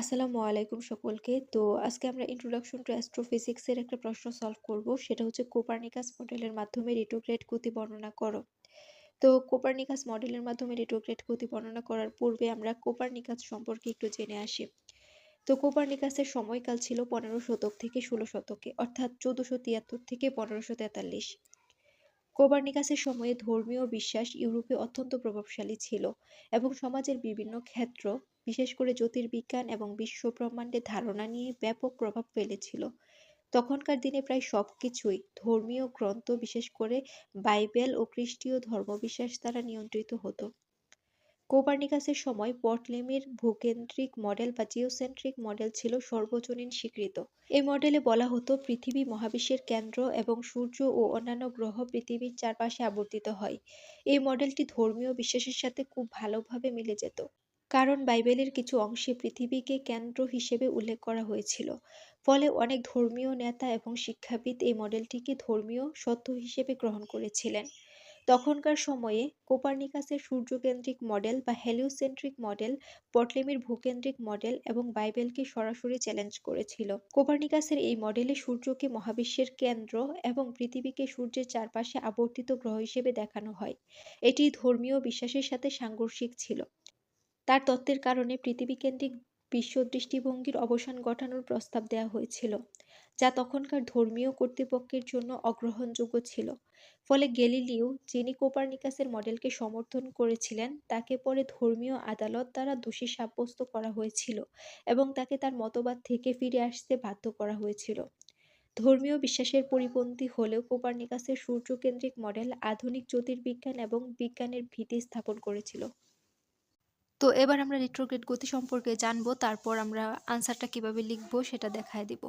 আসসালামু আলাইকুম সকলকে। তো আজকে আমরা ইন্ট্রোডাকশন টু অ্যাস্ট্রোফিজিক্স এর একটা প্রশ্ন সলভ করব। সেটা হচ্ছে কোপারনিকাস মডেলের মাধ্যমে রিট্রোগ্রেড গতি বর্ণনা করো। তো কোপারনিকাস মডেলের মাধ্যমে রিট্রোগ্রেড গতি বর্ণনা করার পূর্বে আমরা কোপারনিকাস সম্পর্কে একটু জেনে আসি। তো কোপারনিকাসের সময়কাল ছিল পনেরো শতক থেকে ষোলো শতকে, অর্থাৎ চোদ্দশো তিয়াত্তর থেকে পনেরোশো তেতাল্লিশ। কোপারনিকাসের সময়ে ধর্মীয় বিশ্বাস ইউরোপে অত্যন্ত প্রভাবশালী ছিল এবং সমাজের বিভিন্ন ক্ষেত্র বিশেষ করে জ্যোতির্বিজ্ঞান এবং বিশ্বব্রহ্মাণ্ডের ধারণা নিয়ে ব্যাপক প্রভাব ফেলেছিল। তখনকার দিনে প্রায় সবকিছুই ধর্মীয় গ্রন্থ, বিশেষ করে বাইবেল ও খ্রিস্টীয় ধর্মবিশ্বাস দ্বারা নিয়ন্ত্রিত হতো। কোপার্নিকাসের সময় পটলেমির ভূকেন্দ্রিক মডেল বা জিওসেন্ট্রিক মডেল ছিল সর্বজনীন স্বীকৃত। এই মডেলে বলা হতো, পৃথিবী মহাবিশ্বের কেন্দ্র এবং সূর্য ও অন্যান্য গ্রহ পৃথিবীর চারপাশে আবর্তিত হয়। এই মডেলটি ধর্মীয় বিশ্বাসের সাথে খুব ভালোভাবে মিলে যেত। কারণ বাইবেলের কিছু অংশে পৃথিবীকে কেন্দ্র হিসেবে উল্লেখ করা হয়েছিল। ফলে অনেক ধর্মীয় নেতা এবং শিক্ষাবিদ এই মডেলটিকে ধর্মীয় সত্য হিসেবে গ্রহণ করেছিলেন। তখনকার সময়ে কোপার্নিকাসের সূর্যকেন্দ্রিক মডেল বা হেলিওসেন্ট্রিক মডেল, পটলেমির ভূকেন্দ্রিক মডেল এবং বাইবেলকে সরাসরি চ্যালেঞ্জ করেছিল। কোপার্নিকাসের এই মডেলে সূর্যকে মহাবিশ্বের কেন্দ্র এবং পৃথিবীকে সূর্যের চারপাশে আবর্তিত গ্রহ হিসেবে দেখানো হয়। এটি ধর্মীয় বিশ্বাসের সাথে সাংঘর্ষিক ছিল। তার তত্ত্বের কারণে পৃথিবীকেন্দ্রিক বিশ্ব দৃষ্টিভঙ্গির অবসান ঘটানোর প্রস্তাব দেওয়া হয়েছিল, যা তখনকার ধর্মীয় কর্তৃপক্ষের জন্য অগ্রহণযোগ্য ছিল। ফলে গ্যালিলিও, যিনি কোপারনিকাসের মডেলকে সমর্থন করেছিলেন, তাকে পরে ধর্মীয় আদালত দ্বারা দোষী সাব্যস্ত করা হয়েছিল এবং তাকে তার মতবাদ থেকে ফিরে আসতে বাধ্য করা হয়েছিল। ধর্মীয় বিশ্বাসের পরিপন্থী হলেও কোপার্নিকাসের সূর্যকেন্দ্রিক মডেল আধুনিক জ্যোতির্বিজ্ঞান এবং বিজ্ঞানের ভিত্তি স্থাপন করেছিল। তো এবার আমরা রিট্রোগ্রেড গতি সম্পর্কে জানব, তারপর আমরা আনসারটা কীভাবে লিখব সেটা দেখায় দিব।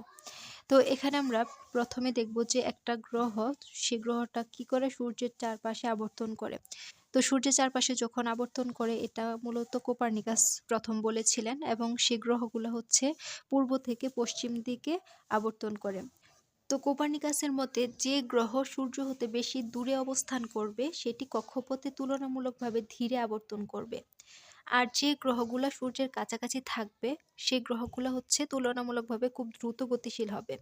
তো এখানে আমরা প্রথমে দেখব যে একটা গ্রহ, সে গ্রহটা কি করে সূর্যের চারপাশে আবর্তন করে। তো সূর্যের চারপাশে যখন আবর্তন করে, এটা মূলত কোপার্নিকাস প্রথম বলেছিলেন এবং সে গ্রহগুলো হচ্ছে পূর্ব থেকে পশ্চিম দিকে আবর্তন করে। তো কোপার্নিকাসের মতে যে গ্রহ সূর্য হতে বেশি দূরে অবস্থান করবে, সেটি কক্ষপথে তুলনামূলকভাবে ধীরে আবর্তন করবে। আর যে গ্রহগুলো সূর্যের কাছাকাছি থাকবে সেই গ্রহগুলো হচ্ছে তুলনামূলকভাবে খুব দ্রুত গতিশীল হবে।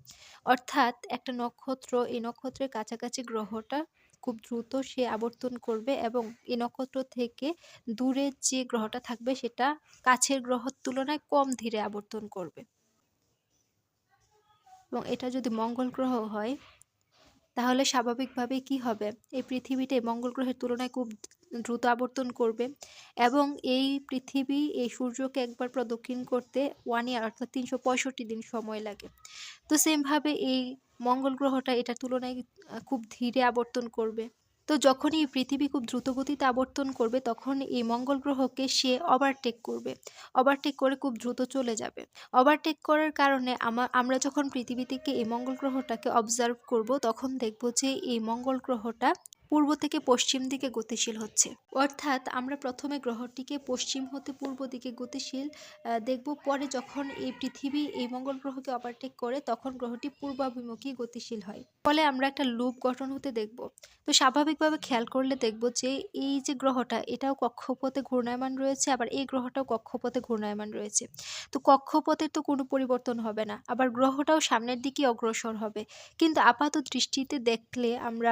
অর্থাৎ একটা নক্ষত্র, এই নক্ষত্রের কাছাকাছি গ্রহটা খুব দ্রুত সে আবর্তন করবে এবং এই নক্ষত্র থেকে দূরে যে গ্রহটা থাকবে, সেটা কাছের গ্রহর তুলনায় কম ধীরে আবর্তন করবে। এবং এটা যদি মঙ্গল গ্রহ হয়, তাহলে স্বাভাবিকভাবে কি হবে? এই পৃথিবীতে মঙ্গল গ্রহের তুলনায় খুব দ্রুত আবর্তন করবে এবং এই পৃথিবী, এই সূর্যকে একবার প্রদক্ষিণ করতে ওয়ান ইয়ার অর্থাৎ তিনশো পঁয়ষট্টি দিন সময় লাগে। তো সেমভাবে এই মঙ্গল গ্রহটা এটার তুলনায় খুব ধীরে আবর্তন করবে। তো যখনই পৃথিবী খুব দ্রুতগতিতে আবর্তন করবে, তখন এই মঙ্গল গ্রহকে সে ওভারটেক করবে। ওভারটেক করে খুব দ্রুত চলে যাবে। ওভারটেক করার কারণে আমরা যখন পৃথিবী থেকে এই মঙ্গল গ্রহটাকে অবজার্ভ করব, তখন দেখব যে এই মঙ্গল গ্রহটা পূর্ব থেকে পশ্চিম দিকে গতিশীল হচ্ছে। অর্থাৎ আমরা প্রথমে গ্রহটিকে পশ্চিম হতে পূর্ব দিকে গতিশীল দেখব পরে যখন এই পৃথিবী এই মঙ্গল গ্রহকে ওভারটেক করে, তখন গ্রহটি পূর্বাভিমুখী গতিশীল হয়। ফলে আমরা একটা লুপ গঠন হতে দেখব। তো স্বাভাবিকভাবে খেয়াল করলে দেখব যে এই যে গ্রহটা, এটাও কক্ষপথে ঘূর্ণায়মান রয়েছে, আবার এই গ্রহটাও কক্ষপথে ঘূর্ণায়মান রয়েছে। তো কক্ষপথের তো কোনো পরিবর্তন হবে না, আবার গ্রহটাও সামনের দিকে অগ্রসর হবে। কিন্তু আপাত দৃষ্টিতে দেখলে আমরা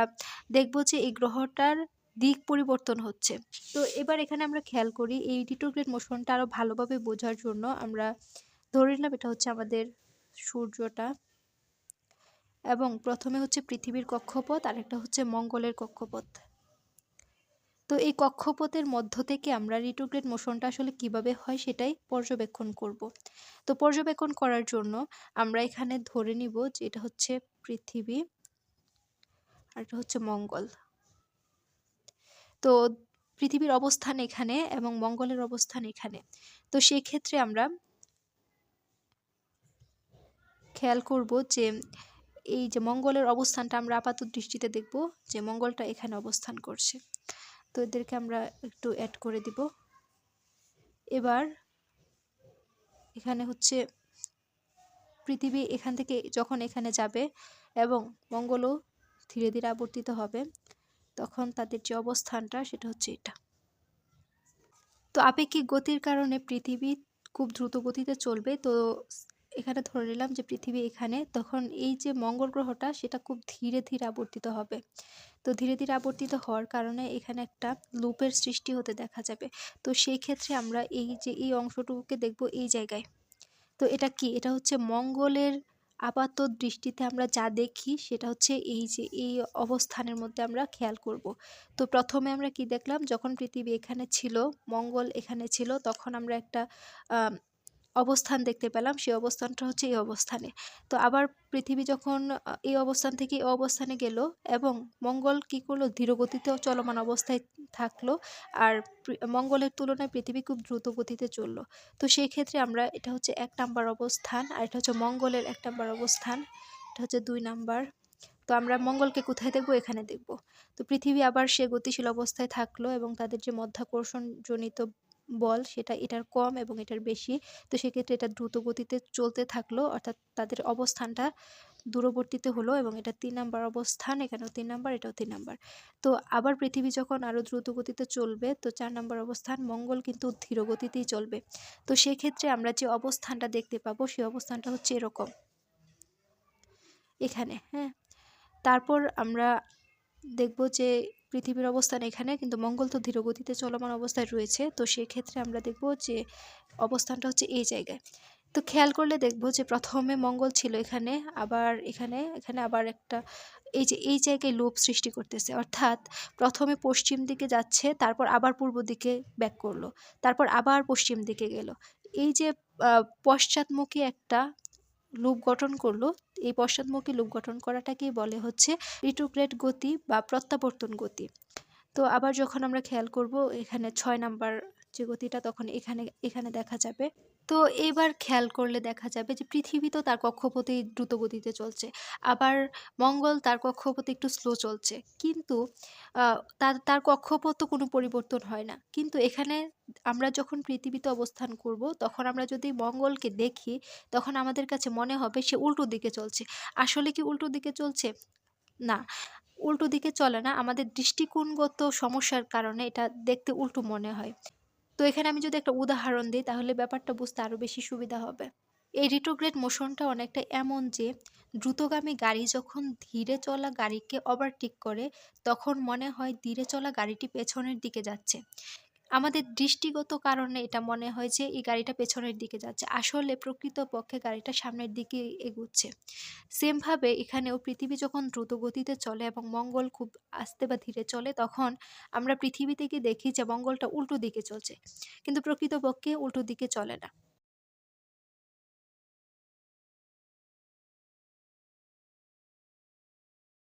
দেখব যে এই গ্রহটার দিক পরিবর্তন হচ্ছে। তো এবার এখানে আমরা খেয়াল করি এই রিট্রোগ্রেড মোশনটা আরও ভালোভাবে বোঝার জন্য আমরা ধরে নিলাম এটা হচ্ছে আমাদের সূর্যটা। এবং প্রথমে হচ্ছে পৃথিবীর কক্ষপথ আর একটা হচ্ছে মঙ্গলের কক্ষপথ। তো এই কক্ষপথের মধ্য থেকে আমরা রিট্রোগ্রেড মোশনটা আসলে কীভাবে হয় সেটাই পর্যবেক্ষণ করব। তো পর্যবেক্ষণ করার জন্য আমরা এখানে ধরে নিব যে এটা হচ্ছে পৃথিবী আর এটা হচ্ছে মঙ্গল। তো পৃথিবীর অবস্থান এখানে এবং মঙ্গলের অবস্থান এখানে। তো সেই ক্ষেত্রে আমরা খেয়াল করব যে এই যে মঙ্গলের অবস্থানটা আমরা আপাত দৃষ্টিতে দেখব যে মঙ্গলটা এখানে অবস্থান করছে। তো এদেরকে আমরা একটু অ্যাড করে দিব। এবার এখানে হচ্ছে পৃথিবী এখান থেকে যখন এখানে যাবে এবং মঙ্গলও ধীরে ধীরে আবর্তিত হবে তখন তাদের যে অবস্থানটা সেটা হচ্ছে এটা। তো আপেক্ষিক গতির কারণে পৃথিবী খুব দ্রুত গতিতে চলবে। তো এখানে ধরে নিলাম যে পৃথিবী এখানে, তখন এই যে মঙ্গল গ্রহটা সেটা খুব ধীরে ধীরে আবর্তিত হবে। তো ধীরে ধীরে আবর্তিত হওয়ার কারণে এখানে একটা লুপের সৃষ্টি হতে দেখা যাবে। তো সেই ক্ষেত্রে আমরা এই যে এই অংশটুকুকে দেখব এই জায়গায়। তো এটা কি? এটা হচ্ছে মঙ্গলের আপাত দৃষ্টিতে আমরা যা দেখি সেটা হচ্ছে এই যে, এই অবস্থানের মধ্যে আমরা খেয়াল করব। তো প্রথমে আমরা কি দেখলাম? যখন পৃথিবী এখানে ছিল, মঙ্গল এখানে ছিল, তখন আমরা একটা অবস্থান দেখতে পেলাম, সেই অবস্থানটা হচ্ছে এই অবস্থানে। তো আবার পৃথিবী যখন এই অবস্থান থেকে এই অবস্থানে গেল এবং মঙ্গল কি করল? ধীরগতিতে চলমান অবস্থায় থাকল আর মঙ্গলের তুলনায় পৃথিবী খুব দ্রুত গতিতে চলল। তো সেই ক্ষেত্রে আমরা, এটা হচ্ছে এক নাম্বার অবস্থান আর এটা হচ্ছে মঙ্গলের এক নাম্বার অবস্থান, এটা হচ্ছে দুই নাম্বার। তো আমরা মঙ্গলকে কোথায় দেখব? এখানে দেখব। তো পৃথিবী আবার সে গতিশীল অবস্থায় থাকল এবং তাদের যে মধ্যাকর্ষণ জনিত বল সেটা এটার কম এবং এটার বেশি। তো সেক্ষেত্রে এটা দ্রুত গতিতে চলতে থাকল। অর্থাৎ তাদের অবস্থানটা দূরবর্তীতে হলো এবং এটা তিন নাম্বার অবস্থান, এখানেও তিন নাম্বার, এটাও তিন নাম্বার। তো আবার পৃথিবী যখন আরও দ্রুত গতিতে চলবে, তো চার নাম্বার অবস্থান, মঙ্গল কিন্তু ধীর গতিতেই চলবে। তো সেক্ষেত্রে আমরা যে অবস্থানটা দেখতে পাবো সেই অবস্থানটা হচ্ছে এরকম। এখানে হ্যাঁ। তারপর আমরা দেখব যে পৃথিবীর অবস্থান এখানে, কিন্তু মঙ্গল তো ধীরগতিতে চলমান অবস্থায় রয়েছে। তো সেক্ষেত্রে আমরা দেখব যে অবস্থানটা হচ্ছে এই জায়গায়। তো খেয়াল করলে দেখব যে প্রথমে মঙ্গল ছিল এখানে, আবার এখানে এখানে আবার একটা, এই যে, এই জায়গায় লোভ সৃষ্টি করতেছে। অর্থাৎ প্রথমে পশ্চিম দিকে যাচ্ছে, তারপর আবার পূর্ব দিকে ব্যাক করল, তারপর আবার পশ্চিম দিকে গেল। এই যে পশ্চাৎমুখী একটা লুপ গঠন করল, এই পশ্চাদমুখী লুপ গঠন করাটাকেই বলে হচ্ছে রিট্রোগ্রেড গতি বা প্রত্যাবর্তন গতি। তো আবার যখন আমরা খেয়াল করব, এখানে ছয় নাম্বার যে গতিটা, তখন এখানে এখানে দেখা যাবে তো এবার খেয়াল করলে দেখা যাবে যে, পৃথিবী তো তার কক্ষপথে দ্রুত গতিতে চলছে। আবার মঙ্গল তার কক্ষপথে একটু স্লো চলছে। কিন্তু তার তার কক্ষপথ তো কোনো পরিবর্তন হয় না। কিন্তু এখানে আমরা যখন পৃথিবীতে অবস্থান করব, তখন আমরা যদি মঙ্গলকে দেখি, তখন আমাদের কাছে মনে হবে সে উল্টো দিকে চলছে। আসলে কি উল্টো দিকে চলছে? না, উল্টো দিকে চলে না। আমাদের দৃষ্টিকোণগত সমস্যার কারণে এটা দেখতে উল্টো মনে হয়। তো এখানে আমি যদি একটা উদাহরণ দিই, তাহলে ব্যাপারটা বুঝতে আরও বেশি সুবিধা হবে। এই রিটোগ্রেড মোশনটা অনেকটা এমন যে, দ্রুতগামী গাড়ি যখন ধীরে চলা গাড়িকে ওভারটেক করে, তখন মনে হয় ধীরে চলা গাড়িটি পেছনের দিকে যাচ্ছে। আমাদের দৃষ্টিগত কারণে এটা মনে হয় যে এই গাড়িটা পেছনের দিকে যাচ্ছে। আসলে প্রকৃত পক্ষে গাড়িটা সামনের দিকে এগুচ্ছে। সেমভাবে এখানেও পৃথিবী যখন দ্রুত গতিতে চলে এবং মঙ্গল খুব আস্তে বা ধীরে চলে, তখন আমরা পৃথিবী থেকে দেখি যে মঙ্গলটা উল্টো দিকে চলছে। কিন্তু প্রকৃতপক্ষে উল্টো দিকে চলে না।